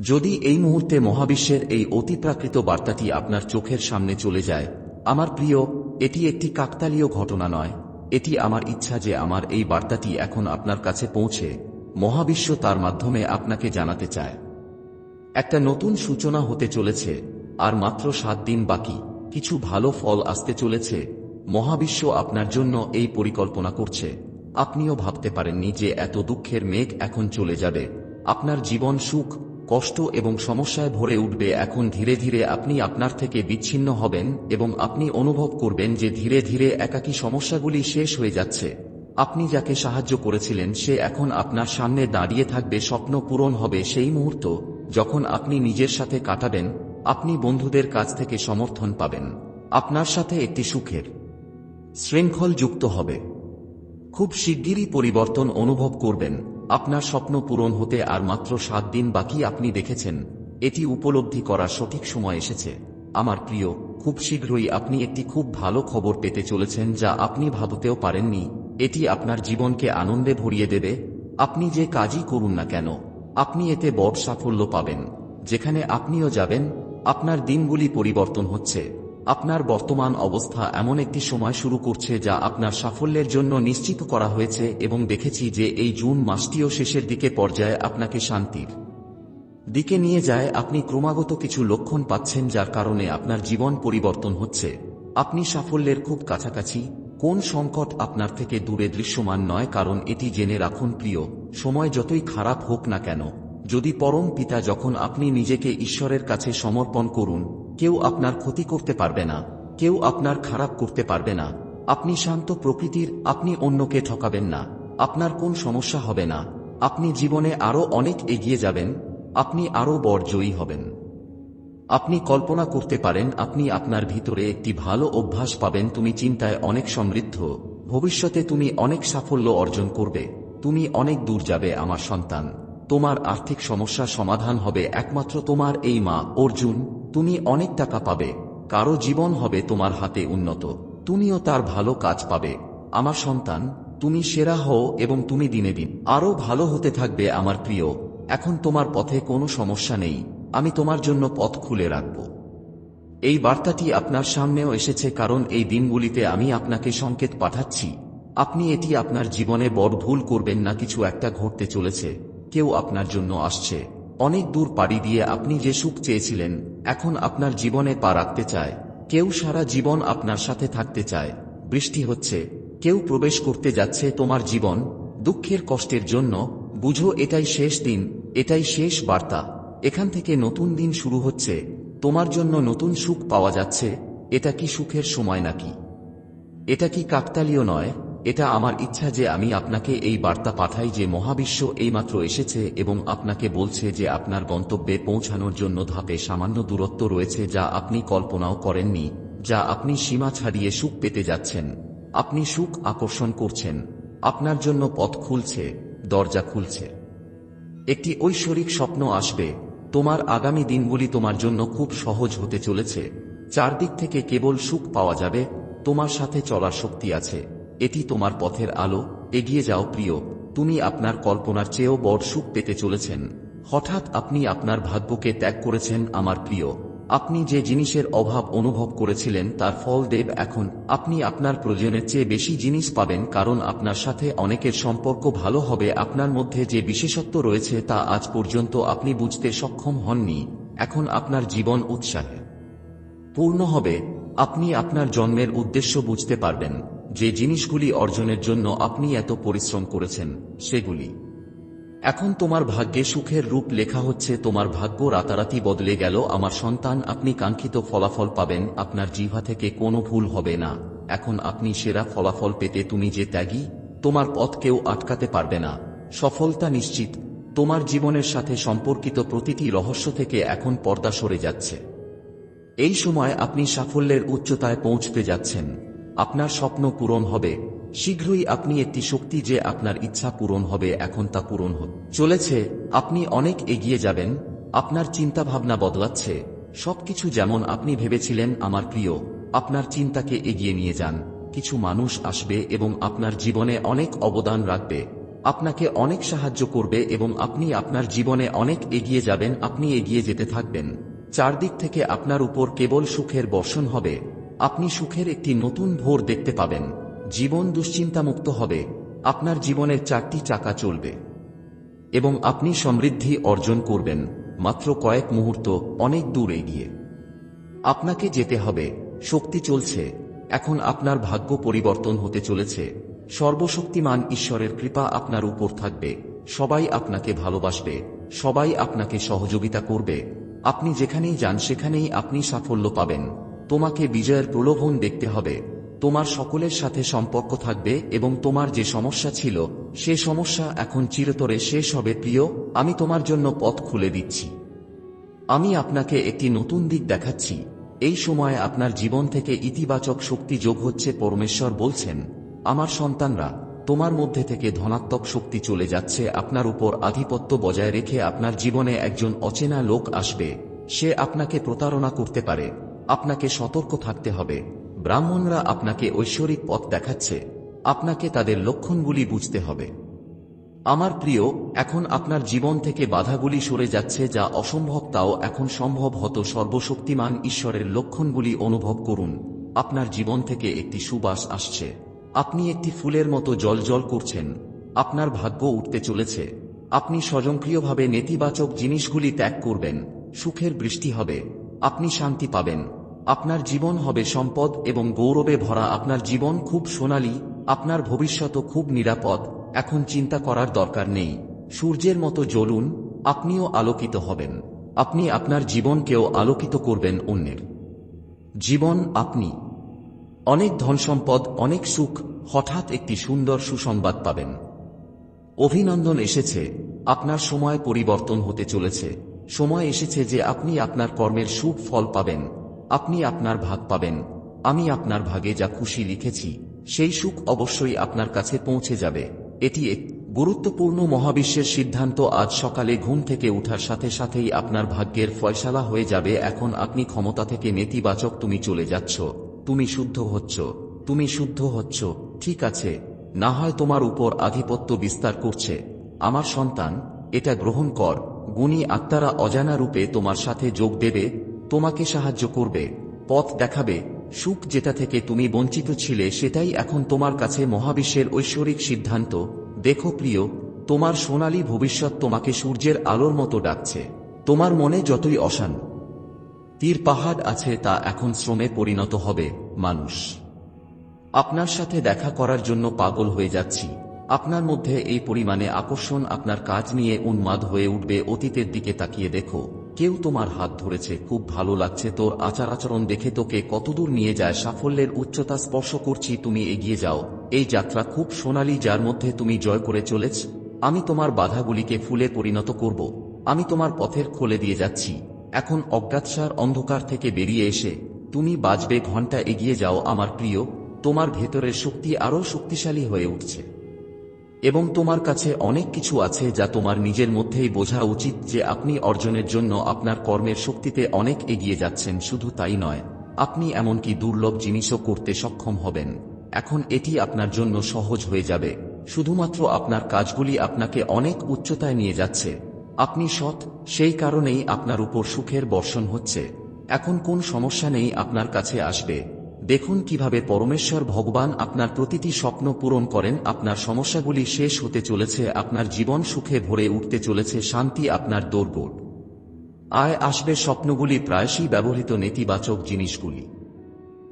যদি এই মুহূর্তে মহাবিশ্বের এই অতিপ্রাকৃত বার্তাটি আপনার চোখের সামনে চলে যায়, আমার প্রিয়, এটি একটি কাকতালীয় ঘটনা নয়। এটি আমার ইচ্ছা যে আমার এই বার্তাটি এখন আপনার কাছে পৌঁছে, মহাবিশ্ব তার মাধ্যমে আপনাকে জানাতে চায়। একটা নতুন সূচনা হতে চলেছে, আর মাত্র সাত দিন বাকি, কিছু ভালো ফল আসতে চলেছে, মহাবিশ্ব আপনার জন্য এই পরিকল্পনা করছে। আপনিও ভাবতে পারেননি যে এত দুঃখের মেঘ এখন চলে যাবে। আপনার জীবন সুখ কষ্ট এবং সমস্যায় ভরে উঠবে, এখন ধীরে ধীরে আপনি আপনার থেকে বিচ্ছিন্ন হবেন এবং আপনি অনুভব করবেন যে ধীরে ধীরে একাকী সমস্যাগুলি শেষ হয়ে যাচ্ছে। আপনি যাকে সাহায্য করেছিলেন, সে এখন আপনার সামনে দাঁড়িয়ে থাকবে, স্বপ্ন পূরণ হবে সেই মুহূর্ত যখন আপনি নিজের সাথে কাটাবেন, আপনি বন্ধুদের কাছ থেকে সমর্থন পাবেন। আপনার সাথে একটি সুখের শৃঙ্খল যুক্ত হবে। খুব শিগগিরই পরিবর্তন অনুভব করবেন। আপনার স্বপ্ন পূরণ হতে আর মাত্র সাত দিন বাকি আপনি দেখেছেন, এটি উপলব্ধি করার সঠিক সময় এসেছে। আমার প্রিয়, খুব শীঘ্রই আপনি একটি খুব ভালো খবর পেতে চলেছেন যা আপনি ভাবতেও পারেননি, এটি আপনার জীবনকে আনন্দে ভরিয়ে দেবে। আপনি যে কাজই করুন না কেন, আপনি এতে বড় সাফল্য পাবেন। যেখানে আপনিও যাবেন, আপনার দিনগুলি পরিবর্তন হচ্ছে। আপনার বর্তমান অবস্থা এমন একটি সময় শুরু করছে যা আপনার সাফল্যের জন্য নিশ্চিত করা হয়েছে এবং দেখেছি যে এই জুন মাসটিও শেষের দিকে পর্যায়ে আপনাকে শান্তির দিকে নিয়ে যায়। আপনি ক্রমাগত কিছু লক্ষণ পাচ্ছেন যার কারণে আপনার জীবন পরিবর্তন হচ্ছে। আপনি সাফল্যের খুব কাছাকাছি। কোন সংকট আপনার থেকে দূরে দৃশ্যমান নয়, কারণ এটি জেনে রাখুন, প্রিয়, সময় যতই খারাপ হোক না কেন, যদি পরম পিতা যখন আপনি নিজেকে ঈশ্বরের কাছে সমর্পণ করুন কেউ আপনার ক্ষতি করতে পারবে না, কেউ আপনার খারাপ করতে পারবে না। আপনি শান্ত প্রকৃতির, আপনি অন্যকে ঠকাবেন না। আপনার কোন সমস্যা হবে না। আপনি জীবনে আরও অনেক এগিয়ে যাবেন, আপনি আরও বর্জয়ী হবেন। আপনি কল্পনা করতে পারেন, আপনি আপনার ভিতরে একটি ভালো অভ্যাস পাবেন, তুমি চিন্তায় অনেক সমৃদ্ধ। ভবিষ্যতে তুমি অনেক সাফল্য অর্জন করবে। তুমি অনেক দূর যাবে, আমার সন্তান। তোমার আর্থিক সমস্যা সমাধান হবে, একমাত্র তোমার এই মা, অর্জুন। তুমি অনেক টাকা পাবে, কারও জীবন হবে তোমার হাতে উন্নত, তুমিও তার ভালো কাজ পাবে। আমার সন্তান, তুমি সেরা হও এবং তুমি দিনে দিন আরও ভালো হতে থাকবে আমার প্রিয়, এখন তোমার পথে কোনো সমস্যা নেই, আমি তোমার জন্য পথ খুলে রাখব। এই বার্তাটি আপনার সামনেও এসেছে কারণ এই দিনগুলিতে আমি আপনাকে সংকেত পাঠাচ্ছি। আপনি এটি আপনার জীবনে বড় ভুল করবেন না, কিছু একটা ঘটতে চলেছে, কেউ আপনার জন্য আসছে। অনেক দূর পাড়ি দিয়ে আপনি যে সুখ চেয়েছিলেন এখন আপনার জীবনে পা রাখতে চায়। কেউ সারা জীবন আপনার সাথে থাকতে চায়। বৃষ্টি হচ্ছে। কেউ প্রবেশ করতে যাচ্ছে তোমার জীবন। দুঃখের কষ্টের জন্য। বুঝো, এটাই শেষ দিন। এটাই শেষ বার্তা। এখান থেকে নতুন দিন শুরু হচ্ছে। তোমার জন্য নতুন সুখ পাওয়া যাচ্ছে। এটা কি সুখের সময় নাকি? এটা কি কাকতালীয় নয়? এটা আমার ইচ্ছা যে আমি আপনাকে এই বার্তা পাঠাই যে মহাবিশ্ব এইমাত্র এসেছে এবং আপনাকে বলছে যে আপনার গন্তব্যে পৌঁছানোর জন্য ধাপে সামান্য দূরত্ব রয়েছে যা আপনি কল্পনাও করেননি, যা আপনি সীমা ছাড়িয়ে সুখ পেতে যাচ্ছেন। আপনি সুখ আকর্ষণ করছেন। আপনার জন্য পথ খুলছে, দরজা খুলছে। একটি ঐশ্বরিক স্বপ্ন আসবে। তোমার আগামী দিনগুলি তোমার জন্য খুব সহজ হতে চলেছে। চারদিক থেকে কেবল সুখ পাওয়া যাবে, তোমার সাথে চলার শক্তি আছে। এটি তোমার পথের আলো। এগিয়ে যাও প্রিয়, তুমি আপনার কল্পনার চেয়েও বড় সুখ পেতে চলেছেন। হঠাৎ আপনি আপনার ভাগ্যকে ত্যাগ করেছেন আমার প্রিয়। আপনি যে জিনিসের অভাব অনুভব করেছিলেন তার ফল দেব এখন। আপনি আপনার প্রয়োজনের চেয়ে বেশি জিনিস পাবেন কারণ আপনার সাথে অনেকের সম্পর্ক ভালো হবে। আপনার মধ্যে যে বিশেষত্ব রয়েছে তা আজ পর্যন্ত আপনি বুঝতে সক্ষম হননি। এখন আপনার জীবন উৎসাহে পূর্ণ হবে। আপনি আপনার জন্মের উদ্দেশ্য বুঝতে পারবেন। যে জিনিসগুলি অর্জনের জন্য আপনি এত পরিশ্রম করেছেন, সেগুলি। এখন তোমার ভাগ্যে সুখের রূপ লেখা হচ্ছে, তোমার ভাগ্য রাতারাতি বদলে গেল, আমার সন্তান, আপনি কাঙ্ক্ষিত ফলাফল পাবেন, আপনার জিভা থেকে কোনো ভুল হবে না। এখন আপনি সেরা ফলাফল পেতে তুমি যে ত্যাগী, তোমার পথ কেউ আটকাতে পারবে না। সফলতা নিশ্চিত, তোমার জীবনের সাথে সম্পর্কিত প্রতিটি রহস্য থেকে এখন পর্দা সরে যাচ্ছে। এই সময় আপনি সাফল্যের উচ্চতায় পৌঁছতে যাচ্ছেন। আপনার স্বপ্ন পূরণ হবে। শীঘ্রই আপনি একটি শক্তি যে আপনার ইচ্ছা পূরণ হবে এখন তা পূরণ হতে চলেছে, আপনি অনেক এগিয়ে যাবেন, আপনার চিন্তা ভাবনা বদলাচ্ছে। সবকিছু যেমন আপনি ভেবেছিলেন, আমার প্রিয়, আপনার চিন্তাকে এগিয়ে নিয়ে যান। কিছু মানুষ আসবে এবং আপনার জীবনে অনেক অবদান রাখবে। আপনাকে অনেক সাহায্য করবে এবং আপনি আপনার জীবনে অনেক এগিয়ে যাবেন, আপনি এগিয়ে যেতে থাকবেন। চারদিক থেকে আপনার উপর কেবল সুখের বর্ষণ হবে। আপনি সুখের একটি নতুন ভোর দেখতে পাবেন। জীবন দুশ্চিন্তামুক্ত হবে। আপনার জীবনের চারটি চাকা চলবে। এবং আপনি সমৃদ্ধি অর্জন করবেন। মাত্র কয়েক মুহূর্ত অনেক দূর এগিয়ে। আপনাকে যেতে হবে। শক্তি চলছে। এখন আপনার ভাগ্য পরিবর্তন হতে চলেছে। সর্বশক্তিমান ঈশ্বরের কৃপা আপনার উপর থাকবে। সবাই আপনাকে ভালোবাসবে। সবাই আপনাকে সহযোগিতা করবে। আপনি যেখানেই যান, সেখানেই আপনি সাফল্য পাবেন। তোমাকে বিজয়ের প্রলোভন দেখতে হবে। তোমার সকলের সাথে সম্পর্ক থাকবে এবং তোমার যে সমস্যা ছিল, সে সমস্যা এখন চিরতরে শেষ হবে। প্রিয়, আমি তোমার জন্য পথ খুলে দিচ্ছি। আমি আপনাকে একটি নতুন দিক দেখাচ্ছি। এই সময়ে আপনার জীবন থেকে ইতিবাচক শক্তি যোগ হচ্ছে, পরমেশ্বর বলছেন, আমার সন্তানরা, তোমার মধ্যে থেকে ধনাত্মক শক্তি চলে যাচ্ছে। আপনার উপর আধিপত্য বজায় রেখে আপনার জীবনে একজন অচেনা লোক আসবে। সে আপনাকে প্রতারণা করতে পারে। আপনাকে সতর্ক থাকতে হবে। ব্রাহ্মণরা আপনাকে ঐশ্বরিক পথ দেখাচ্ছে। আপনাকে তাদের লক্ষণগুলি বুঝতে হবে। আমার প্রিয়, এখন আপনার জীবন থেকে বাধাগুলি সরে যাচ্ছে যা অসম্ভব, তাও এখন সম্ভব হতো সর্বশক্তিমান ঈশ্বরের লক্ষণগুলি অনুভব করুন। আপনার জীবন থেকে একটি সুবাস আসছে। আপনি একটি ফুলের মতো জল জল করছেন। আপনার ভাগ্য উঠতে চলেছে। আপনি স্বয়ংক্রিয়ভাবে নেতিবাচক জিনিসগুলি ত্যাগ করবেন। সুখের বৃষ্টি হবে। আপনি শান্তি পাবেন। আপনার জীবন হবে সম্পদ এবং গৌরবে ভরা। আপনার জীবন খুব সোনালী, আপনার ভবিষ্যৎও খুব নিরাপদ। এখন চিন্তা করার দরকার নেই। সূর্যের মতো জ্বলুন, আপনিও আলোকিত হবেন। আপনি আপনার জীবনকেও আলোকিত করবেন অন্যের। জীবন আপনি। অনেক ধনসম্পদ, অনেক সুখ, হঠাৎ একটি সুন্দর সুসংবাদ পাবেন। অভিনন্দন এসেছে, আপনার সময় পরিবর্তন হতে চলেছে। সময় এসেছে যে আপনি আপনার কর্মের সুখ ফল পাবেন। আপনি আপনার ভাগ পাবেন। আমি আপনার ভাগে যা খুশি লিখেছি, সেই সুখ অবশ্যই আপনার কাছে পৌঁছে যাবে। এটি এক গুরুত্বপূর্ণ মহাবিশ্বের সিদ্ধান্ত। আজ সকালে ঘুম থেকে উঠার সাথে সাথেই আপনার ভাগ্যের ফয়সালা হয়ে যাবে। এখন আপনি ক্ষমতা থেকে নেতিবাচক তুমি চলে যাচ্ছ। তুমি শুদ্ধ হচ্ছ। তুমি শুদ্ধ হচ্ছ। ঠিক আছে। না হয় তোমার উপর আধিপত্য বিস্তার করছে। আমার সন্তান, এটা গ্রহণ কর। গুণী আত্মারা অজানা রূপে তোমার সাথে যোগ দেবে। তোমাকে সাহায্য করবে, পথ দেখাবে, সুখ যেটা থেকে তুমি বঞ্চিত ছিলে সেটাই এখন তোমার কাছে মহাবিশ্বের ঐশ্বরিক সিদ্ধান্ত। দেখো প্রিয়, তোমার সোনালী ভবিষ্যৎ তোমাকে সূর্যের আলোর মতো ডাকছে। তোমার মনে যতই অশান তীর পাহাড় আছে তা এখন শ্রমে পরিণত হবে, মানুষ। আপনার সাথে দেখা করার জন্য পাগল হয়ে যাচ্ছি। আপনার মধ্যে এই পরিমাণে আকর্ষণ আপনার কাজ নিয়ে উন্মাদ হয়ে উঠবে, অতীতের দিকে তাকিয়ে দেখো। কেউ তোমার হাত ধরেছে, খুব ভালো লাগছে তোর আচার আচরণ দেখে তোকে কতদূর নিয়ে যায়, সাফল্যের উচ্চতা স্পর্শ করছি, তুমি এগিয়ে যাও। এই যাত্রা খুব সোনালী, যার মধ্যে তুমি জয় করে চলেছ। আমি তোমার বাধাগুলিকে ফুলে পরিণত করব। আমি তোমার পথের খোলে দিয়ে যাচ্ছি। এখন অজ্ঞাতসার অন্ধকার থেকে বেরিয়ে এসে, তুমি বাজবে, ঘণ্টা এগিয়ে যাও, আমার প্রিয়। তোমার ভেতরের শক্তি আরও শক্তিশালী হয়ে উঠছে। এবং তোমার কাছে অনেক কিছু আছে যা তোমার নিজের মধ্যেই বোঝা উচিত যে আপনি অর্জনের জন্য আপনার কর্মের শক্তিতে অনেক এগিয়ে যাচ্ছেন, শুধু তাই নয়, আপনি এমনকি দুর্লভ জিনিসও করতে সক্ষম হবেন। এখন এটি আপনার জন্য সহজ হয়ে যাবে। শুধুমাত্র আপনার কাজগুলি আপনাকে অনেক উচ্চতায় নিয়ে যাচ্ছে। আপনি সৎ, সেই কারণেই আপনার উপর সুখের বর্ষণ হচ্ছে। এখন কোন সমস্যা নেই আপনার কাছে আসবে। দেখুন কীভাবে পরমেশ্বর ভগবান আপনার প্রতিটি স্বপ্ন পূরণ করেন, আপনার সমস্যাগুলি শেষ হতে চলেছে, আপনার জীবন সুখে ভরে উঠতে চলেছে, শান্তি আপনার দৌড়বোর্ড আয় আসবে স্বপ্নগুলি প্রায়শই ব্যবহৃত নেতিবাচক জিনিসগুলি।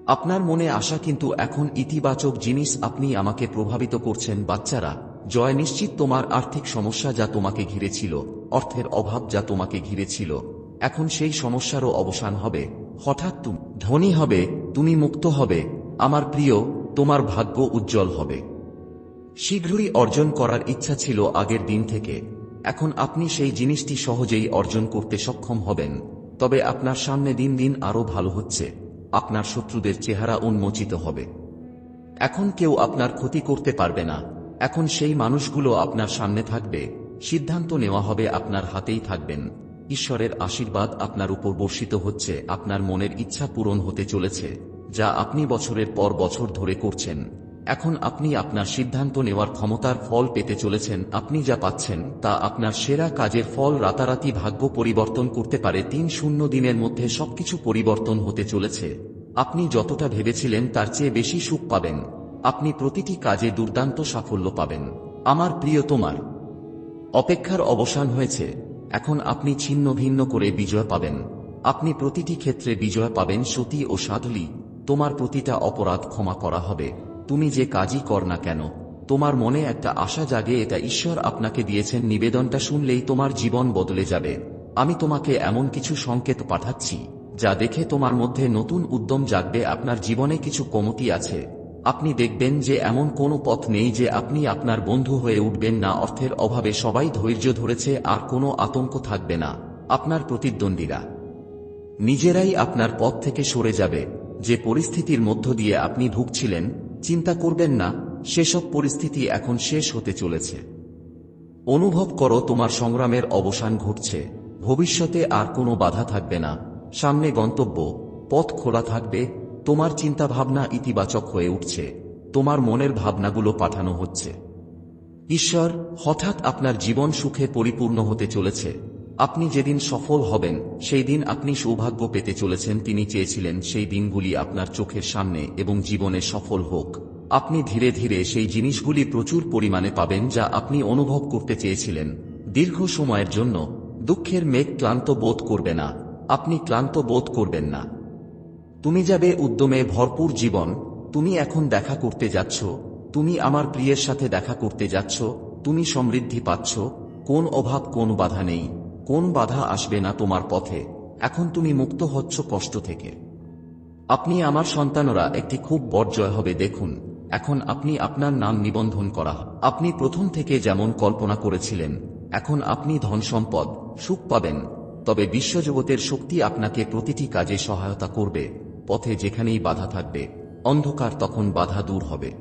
আপনার মনে আসা কিন্তু এখন ইতিবাচক জিনিস আপনি আমাকে প্রভাবিত করছেন, বাচ্চারা। জয় নিশ্চিত তোমার আর্থিক সমস্যা যা তোমাকে ঘিরেছিল, অর্থের অভাব যা তোমাকে ঘিরেছিল। এখন সেই সমস্যারও অবসান হবে। হঠাৎ তুমি ধনী হবে তুমি মুক্ত হবে, আমার প্রিয়, তোমার ভাগ্য উজ্জ্বল হবে। শীঘ্রই অর্জন করার ইচ্ছা ছিল আগের দিন থেকে। এখন আপনি সেই জিনিসটি সহজেই অর্জন করতে সক্ষম হবেন, তবে আপনার সামনে দিন দিন আরও ভালো হচ্ছে, আপনার শত্রুদের চেহারা উন্মোচিত হবে। এখন কেউ আপনার ক্ষতি করতে পারবে না, এখন সেই মানুষগুলো আপনার সামনে থাকবে, সিদ্ধান্ত নেওয়া হবে আপনার হাতেই থাকবেন। ঈশ্বরের আশীর্বাদ আপনার উপর বর্ষিত হচ্ছে, আপনার মনের ইচ্ছা পূরণ হতে চলেছে, যা আপনি বছরের পর বছর ধরে করছেন। এখন আপনি আপনার সিদ্ধান্ত নেওয়ার ক্ষমতার ফল পেতে চলেছেন, আপনি যা পাচ্ছেন, তা আপনার সেরা কাজের ফল রাতারাতি ভাগ্য পরিবর্তন করতে পারে, তিন শূন্য দিনের মধ্যে সবকিছু পরিবর্তন হতে চলেছে। আপনি যতটা ভেবেছিলেন তার চেয়ে বেশি সুখ পাবেন। আপনি প্রতিটি কাজে দুর্দান্ত সাফল্য পাবেন। আমার প্রিয় তোমার। অপেক্ষার অবসান হয়েছে। এখন আপনি ছিন্ন ভিন্ন করে বিজয় পাবেন। আপনি প্রতিটি ক্ষেত্রে বিজয় পাবেন সতী ও সাধুলি। তোমার প্রতিটা অপরাধ ক্ষমা করা হবে। তুমি যে কাজই কর না কেন, তোমার মনে একটা আশা জাগে এটা ঈশ্বর আপনাকে দিয়েছেন নিবেদনটা শুনলেই তোমার জীবন বদলে যাবে। আমি তোমাকে এমন কিছু সংকেত পাঠাচ্ছি, যা দেখে তোমার মধ্যে নতুন উদ্যম জাগবে, আপনার জীবনে কিছু কমতি আছে। আপনি দেখবেন যে এমন কোনো পথ নেই যে আপনি আপনার বন্ধু হয়ে উঠবেন না, অর্থের অভাবে সবাই ধৈর্য ধরেছে, আর কোনো আতঙ্ক থাকবে না। আপনার প্রতিদ্বন্দ্বীরা। নিজেরাই আপনার পথ থেকে সরে যাবে। যে পরিস্থিতির মধ্য দিয়ে আপনি ভুগছিলেন, চিন্তা করবেন না, সেসব পরিস্থিতি এখন শেষ হতে চলেছে। অনুভব করো তোমার সংগ্রামের অবসান ঘটছে। ভবিষ্যতে আর কোনো বাধা থাকবে না। সামনে গন্তব্য। পথ খোলা থাকবে। তোমার চিন্তাভাবনা ইতিবাচক হয়ে উঠছে, তোমার মনের ভাবনাগুলো পাঠানো হচ্ছে। ঈশ্বর, হঠাৎ আপনার জীবন সুখে পরিপূর্ণ হতে চলেছে। আপনি যেদিন সফল হবেন, সেই দিন আপনি সৌভাগ্য পেতে চলেছেন। তিনি চেয়েছিলেন সেই দিনগুলি আপনার চোখের সামনে এবং জীবনে সফল হোক। আপনি ধীরে ধীরে সেই জিনিসগুলি প্রচুর পরিমাণে পাবেন যা আপনি অনুভব করতে চেয়েছিলেন। দীর্ঘ সময়ের জন্য দুঃখের মেঘ ক্লান্ত বোধ করবে না। আপনি ক্লান্ত বোধ করবেন না। তুমি যাবে উদ্যমে ভরপুর জীবন, তুমি এখন দেখা করতে যাচ্ছ, তুমি আমার প্রিয়ের সাথে দেখা করতে যাচ্ছ, তুমি সমৃদ্ধি পাচ্ছ, কোন অভাব কোন বাধা নেই, কোন বাধা আসবে না তোমার পথে, এখন তুমি মুক্ত হচ্ছ কষ্ট থেকে। আপনি আমার সন্তানরা একটি খুব বর্জয় হবে, দেখুন, এখন আপনি আপনার নাম নিবন্ধন করা আপনি প্রথম থেকে যেমন কল্পনা করেছিলেন, এখন আপনি ধন সম্পদ, সুখ পাবেন, তবে বিশ্বজগতের শক্তি আপনাকে প্রতিটি কাজে সহায়তা করবে। পথে যেখানেই বাধা থাকবে, অন্ধকার তখন বাধা দূর হবে।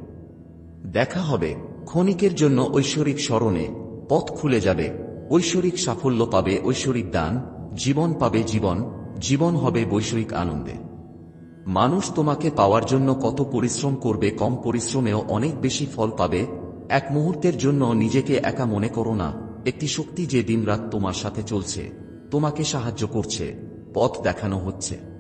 দেখা হবে, ক্ষণিকের জন্য ঐশ্বরিক স্মরণে পথ খুলে যাবে, ঐশ্বরিক সাফল্য পাবে ঐশ্বরিক দান, জীবন পাবে জীবন জীবন হবে বৈষয়িক আনন্দে। মানুষ তোমাকে পাওয়ার জন্য কত পরিশ্রম করবে, কম পরিশ্রমেও অনেক বেশি ফল পাবে, এক মুহূর্তের জন্য নিজেকে একা মনে করো না, একটি শক্তি যে দিনরাত তোমার সাথে চলছে, তোমাকে সাহায্য করছে, পথ দেখানো হচ্ছে।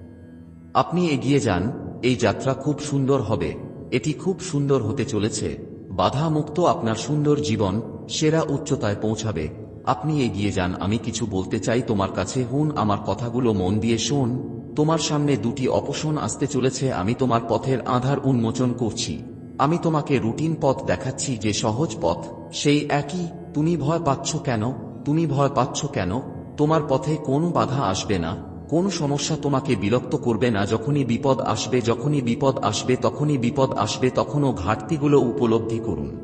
আপনি এগিয়ে যান, এই যাত্রা খুব সুন্দর হবে। এটি খুব সুন্দর হতে চলেছে। বাধা মুক্ত আপনার সুন্দর জীবন সেরা উচ্চতায় পৌঁছাবে। আপনি এগিয়ে যান, আমি কিছু বলতে চাই তোমার কাছে। হুন, আমার কথাগুলো মন দিয়ে শোন। তোমার সামনে দুটি অপশন আসতে চলেছে, আমি তোমার পথের আধার উন্মোচন করছি। আমি তোমাকে রুটিন পথ দেখাচ্ছি, যে সহজ পথ। সেই একই, তুমি ভয় পাচ্ছ কেন? তুমি ভয় পাচ্ছ কেন? তোমার পথে কোনো বাধা আসবে না। কোন সমস্যা তোমাকে বিরক্ত করবে না, যখনই বিপদ আসবে, যখনই বিপদ আসবে, তখনই বিপদ আসবে, তখনও ঘাটতিগুলো উপলব্ধি করুন।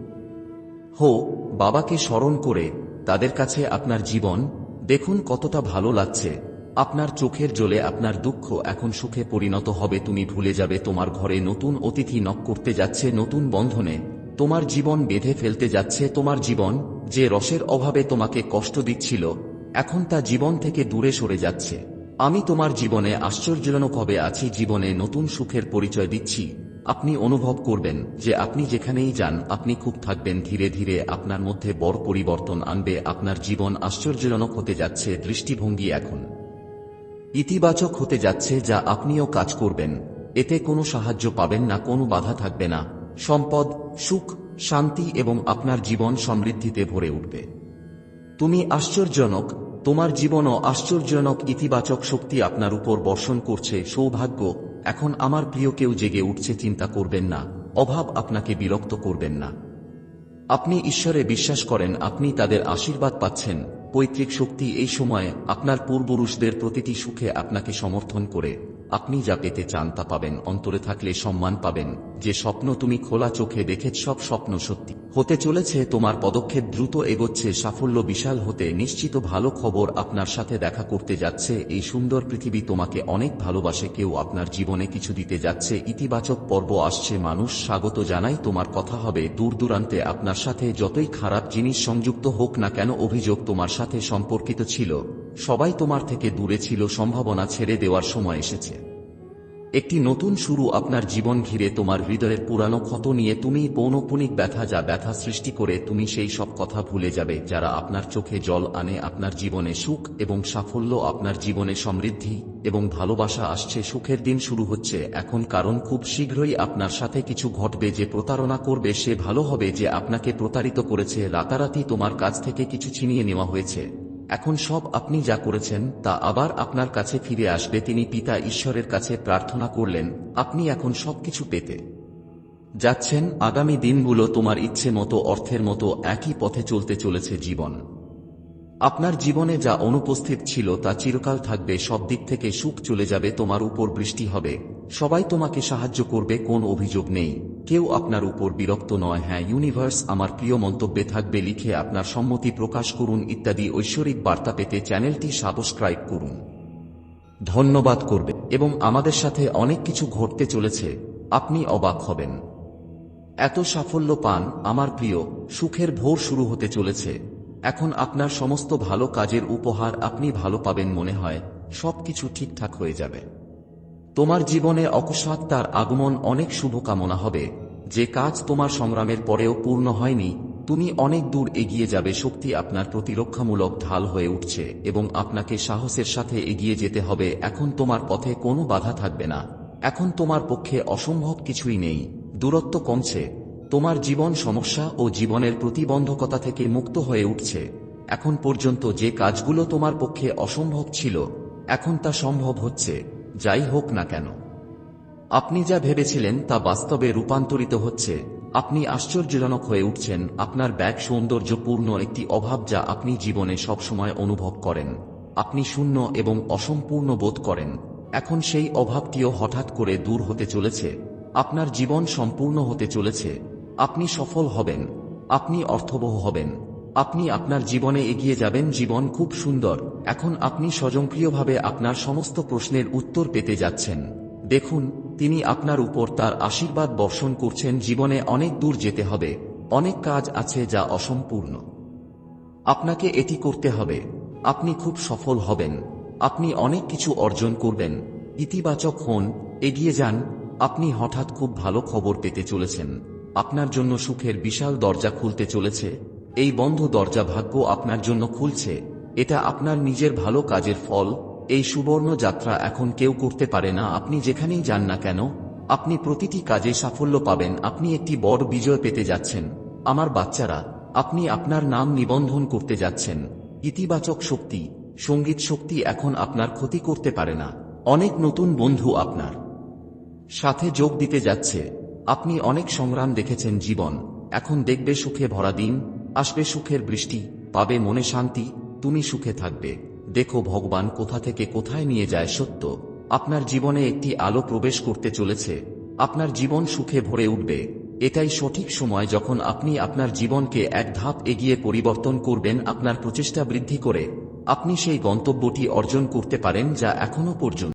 হো, বাবাকে স্মরণ করে তাদের কাছে আপনার জীবন, দেখুন কতটা ভালো লাগছে। আপনার চোখের জলে আপনার দুঃখ এখন সুখে পরিণত হবে, তুমি ভুলে যাবে, তোমার ঘরে নতুন অতিথি নক করতে যাচ্ছে, নতুন বন্ধনে তোমার জীবন বেঁধে ফেলতে যাচ্ছে, তোমার জীবন যে রসের অভাবে তোমাকে কষ্ট দিচ্ছিল, এখন তা জীবন থেকে দূরে সরে যাচ্ছে। আমি তোমার জীবনে আশ্চর্যজনক হবে আছি, জীবনে নতুন সুখের পরিচয় দিচ্ছি। আপনি অনুভব করবেন যে আপনি যেখানেই যান, আপনি খুব থাকবেন, ধীরে ধীরে আপনার মধ্যে বড় পরিবর্তন আনবে, আপনার জীবন আশ্চর্যজনক হতে যাচ্ছে, দৃষ্টিভঙ্গি এখন ইতিবাচক হতে যাচ্ছে, যা আপনিও কাজ করবেন। এতে কোনো সাহায্য পাবেন না, কোনো বাধা থাকবে না। সম্পদ, সুখ, শান্তি এবং আপনার জীবন সমৃদ্ধিতে ভরে উঠবে। তুমি আশ্চর্যজনক তোমার জীবনও আশ্চর্যজনক ইতিবাচক শক্তি আপনার উপর বর্ষণ করছে, সৌভাগ্য। এখন আমার প্রিয় কেউ জেগে উঠছে, চিন্তা করবেন না। অভাব আপনাকে বিরক্ত করবেন না। আপনি ঈশ্বরে বিশ্বাস করেন, আপনি তাদের আশীর্বাদ পাচ্ছেন। পৈতৃক শক্তি এই সময়ে আপনার পূর্বপুরুষদের প্রতিটি সুখে আপনাকে সমর্থন করে। আপনি যা পেতে চান তা পাবেন, অন্তরে থাকলে সম্মান পাবেন। যে স্বপ্ন তুমি খোলা চোখে দেখে সব স্বপ্ন সত্যি। হতে চলেছে তোমার পদক্ষেপ দ্রুত এগোচ্ছে, সাফল্য বিশাল হতে নিশ্চিত ভালো খবর আপনার সাথে দেখা করতে যাচ্ছে, এই সুন্দর পৃথিবী তোমাকে অনেক ভালোবাসে, কেউ আপনার জীবনে কিছু দিতে যাচ্ছে, ইতিবাচক পর্ব আসছে, মানুষ স্বাগত জানাই তোমার কথা হবে, দূর দূরান্তে আপনার সাথে যতই খারাপ জিনিস সংযুক্ত হোক না কেন অভিযোগ তোমার সাথে সম্পর্কিত ছিল, সবাই তোমার থেকে দূরে ছিল, সম্ভাবনা ছেড়ে দেওয়ার সময় এসেছে। একটি নতুন শুরু আপনার জীবন ঘিরে তোমার হৃদয়ের পুরানো ক্ষত নিয়ে তুমি পৌনপুনিক ব্যথা যা ব্যথা সৃষ্টি করে তুমি সেই সব কথা ভুলে যাবে যারা আপনার চোখে জল আনে আপনার জীবনে সুখ এবং সাফল্য, আপনার জীবনে সমৃদ্ধি এবং ভালোবাসা আসছে। সুখের দিন শুরু হচ্ছে। এখন কারণ খুব শীঘ্রই আপনার সাথে কিছু ঘটবে যে প্রতারণা করবে, সে ভালো হবে যে আপনাকে প্রতারিত করেছে। রাতারাতি তোমার কাছ থেকে কিছু ছিনিয়ে নেওয়া হয়েছে। এখন সব আপনি যা করেছেন, তা আবার আপনার কাছে ফিরে আসবে। তিনি পিতা ঈশ্বরের কাছে প্রার্থনা করলেন, আপনি এখন সবকিছু পেতে যাচ্ছেন। আগামী দিনগুলো তোমার ইচ্ছে মতো, অর্থের মতো একই পথে চলতে চলেছে জীবন। আপনার জীবনে যা অনুপস্থিত ছিল, তা চিরকাল থাকবে। সব দিক থেকে সুখ চলে যাবে, তোমার উপর বৃষ্টি হবে। সবাই তোমাকে সাহায্য করবে, কোন অভিযোগ নেই। কেউ আপনার উপর বিরক্ত নয়। হ্যাঁ ইউনিভার্স আমার প্রিয় মন্তব্যে থাকবে, লিখে আপনার সম্মতি প্রকাশ করুন, ইত্যাদি ঐশ্বরিক বার্তা পেতে চ্যানেলটি সাবস্ক্রাইব করুন। ধন্যবাদ করবে, এবং আমাদের সাথে অনেক কিছু ঘটতে চলেছে, আপনি অবাক হবেন। এত সাফল্য পান, আমার প্রিয়, সুখের ভোর শুরু হতে চলেছে। এখন আপনার সমস্ত ভালো কাজের উপহার আপনি ভালো পাবেন মনে হয়, সবকিছু ঠিকঠাক হয়ে যাবে। তোমার জীবনে অকস্মাৎ তার আগমন অনেক শুভকামনা হবে। যে কাজ তোমার সংগ্রামের পরেও পূর্ণ হয়নি, তুমি অনেক দূর এগিয়ে যাবে, শক্তি আপনার প্রতিরক্ষামূলক ঢাল হয়ে উঠছে এবং আপনাকে সাহসের সাথে এগিয়ে যেতে হবে। এখন তোমার পথে কোনো বাধা থাকবে না। এখন তোমার পক্ষে অসম্ভব কিছুই নেই। দূরত্ব কমছে। তোমার জীবন সমস্যা ও জীবনের প্রতিবন্ধকতা থেকে মুক্ত হয়ে উঠছে। এখন পর্যন্ত যে কাজগুলো তোমার পক্ষে অসম্ভব ছিল, এখন তা সম্ভব হচ্ছে। যাই হোক না কেন। আপনি যা ভেবেছিলেন তা বাস্তবে রূপান্তরিত হচ্ছে। আপনি আশ্চর্যজনক হয়ে উঠছেন। আপনার ব্যাগ সৌন্দর্যপূর্ণ একটি অভাব যা আপনি জীবনে সবসময় অনুভব করেন। আপনি শূন্য এবং অসম্পূর্ণ বোধ করেন। এখন সেই অভাবটিও হঠাৎ করে দূর হতে চলেছে। আপনার জীবন সম্পূর্ণ হতে চলেছে। আপনি সফল হবেন। আপনি অর্থবহ হবেন। আপনি আপনার জীবনে এগিয়ে যাবেন, জীবন খুব সুন্দর। এখন আপনি স্বয়ংক্রিয়ভাবে আপনার সমস্ত প্রশ্নের উত্তর পেতে যাচ্ছেন। দেখুন, তিনি আপনার উপর তার আশীর্বাদ বর্ষণ করছেন, জীবনে অনেক দূর যেতে হবে। অনেক কাজ আছে যা অসম্পূর্ণ। আপনাকে এটি করতে হবে। আপনি খুব সফল হবেন। আপনি অনেক কিছু অর্জন করবেন। ইতিবাচক হন, এগিয়ে যান। আপনি হঠাৎ খুব ভালো খবর পেতে চলেছেন। আপনার জন্য সুখের বিশাল দরজা খুলতে চলেছে। এই বন্ধ দরজা ভাগ্য আপনার জন্য খুলছে, এটা আপনার নিজের ভালো কাজের ফল, এই সুবর্ণ যাত্রা এখন কেউ করতে পারে না, আপনি যেখানেই যান না কেন, আপনি প্রতিটি কাজে সাফল্য পাবেন, আপনি একটি বড় বিজয় পেতে যাচ্ছেন। আমার বাচ্চারা, আপনি আপনার নাম নিবন্ধন করতে যাচ্ছেন। ইতিবাচক শক্তি, সংগীত শক্তি এখন আপনার ক্ষতি করতে পারে না। অনেক নতুন বন্ধু আপনার সাথে যোগ দিতে যাচ্ছে। আপনি অনেক সংগ্রাম দেখেছেন জীবন, এখন দেখবে সুখে ভরা দিন। আসবে সুখের বৃষ্টি, পাবে মনে শান্তি, তুমি সুখে থাকবে। দেখো ভগবান কোথা থেকে কোথায় নিয়ে যায় সত্য। আপনার জীবনে একটি আলো প্রবেশ করতে চলেছে। আপনার জীবন সুখে ভরে উঠবে। এটাই সঠিক সময় যখন আপনি আপনার জীবনকে এক ধাপ এগিয়ে পরিবর্তন করবেন, আপনার প্রচেষ্টা বৃদ্ধি করে। আপনি সেই গন্তব্যটি অর্জন করতে পারেন যা এখনও পর্যন্ত